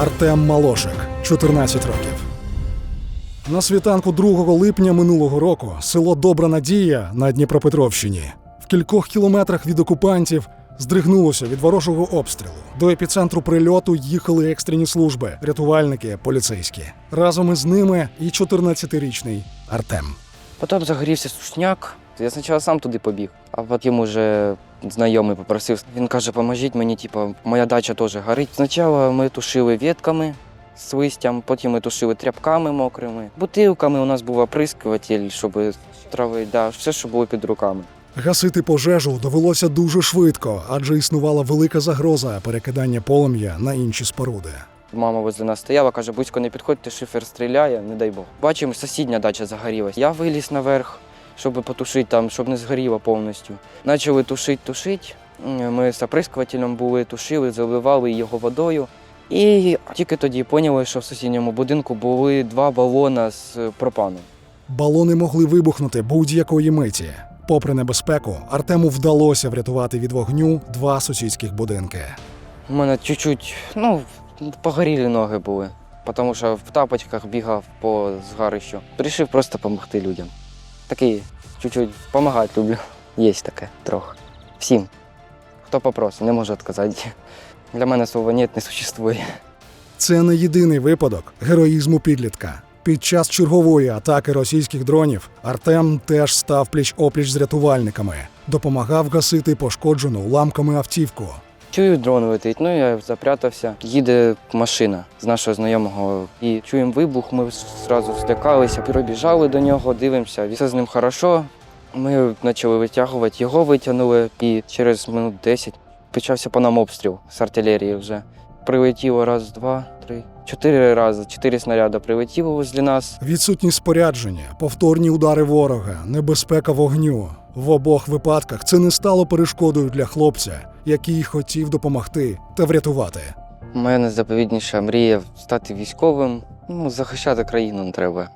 Артем Малошик, 14 років. На світанку 2 липня минулого року село Добра Надія на Дніпропетровщині в кількох кілометрах від окупантів здригнулося від ворожого обстрілу. До епіцентру прильоту їхали екстрені служби, рятувальники, поліцейські. Разом із ними і 14-річний Артем. Потім загорівся сушняк. Я спочатку сам туди побіг, а потім уже знайомий попросив. Він каже, поможіть мені, типу, моя дача теж горить. Спочатку ми тушили ветками з листям, потім ми тушили тряпками мокрими. Бутилками у нас був оприскуватель, щоб травити, да, все, що було під руками. Гасити пожежу довелося дуже швидко, адже існувала велика загроза перекидання полум'я на інші споруди. Мама возле нас стояла, каже, близько не підходьте, шифер стріляє, не дай Бог. Бачимо, сусідня дача загорілась. Я виліз наверх, щоб потушити там, щоб не згоріло повністю. Почали тушити, тушити. Ми з оприскувателем були, тушили, заливали його водою. І тільки тоді поняли, що в сусідньому будинку були два балона з пропаном. Балони могли вибухнути будь-якої миті. Попри небезпеку, Артему вдалося врятувати від вогню два сусідських будинки. У мене чуть-чуть, ну, погорілі ноги були, тому що в тапочках бігав по згарищу. Рішив просто допомогти людям. Такий, чуть-чуть допомагати люблю. Є таке трохи. Всім. Хто попросить, не можу відказати. Для мене слова «нет» не существує. Це не єдиний випадок героїзму підлітка. Під час чергової атаки російських дронів Артем теж став пліч-опліч з рятувальниками, допомагав гасити пошкоджену уламками автівку. Чую, дрон летить, ну я запрятався. Їде машина з нашого знайомого. І чуємо вибух, ми одразу злякалися, перебіжали до нього, дивимося, все з ним хорошо. Ми почали витягувати, його витягнули, і через минут 10 почався по нам обстріл з артилерії вже. Прилетіло раз, два, три, чотири рази, чотири снаряди прилетіло возле нас. Відсутність спорядження, повторні удари ворога, небезпека вогню. В обох випадках це не стало перешкодою для хлопця, який хотів допомогти та врятувати. Мене заповідніша мрія стати військовим. Ну, захищати країну треба.